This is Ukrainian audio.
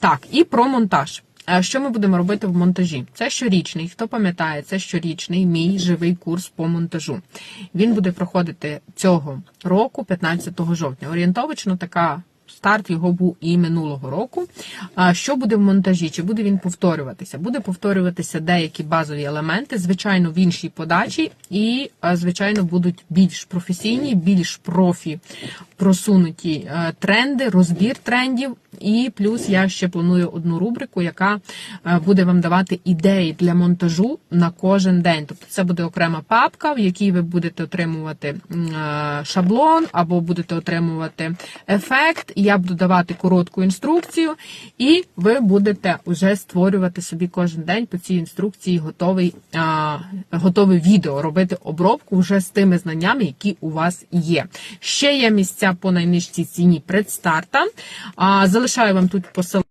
Так, і про монтаж. Е, Що ми будемо робити в монтажі? Це щорічний. Хто пам'ятає, це щорічний мій живий курс по монтажу. Він буде проходити цього року, 15 жовтня. Орієнтовично така. Старт його був і минулого року. Що буде в монтажі? Чи буде він повторюватися? Буде повторюватися деякі базові елементи, звичайно, в іншій подачі, і, звичайно, будуть більш професійні, більш профі просунуті е, тренди, розбір трендів. І плюс я ще планую одну рубрику, яка е, буде вам давати ідеї для монтажу на кожен день. Тобто це буде окрема папка, в якій ви будете отримувати е, шаблон або будете отримувати ефект. Я буду давати коротку інструкцію, і ви будете вже створювати собі кожен день по цій інструкції готовий, готове відео, робити обробку вже з тими знаннями, які у вас є. Ще є місця по найнижчій ціні предстарта. Залишаю вам тут посилання.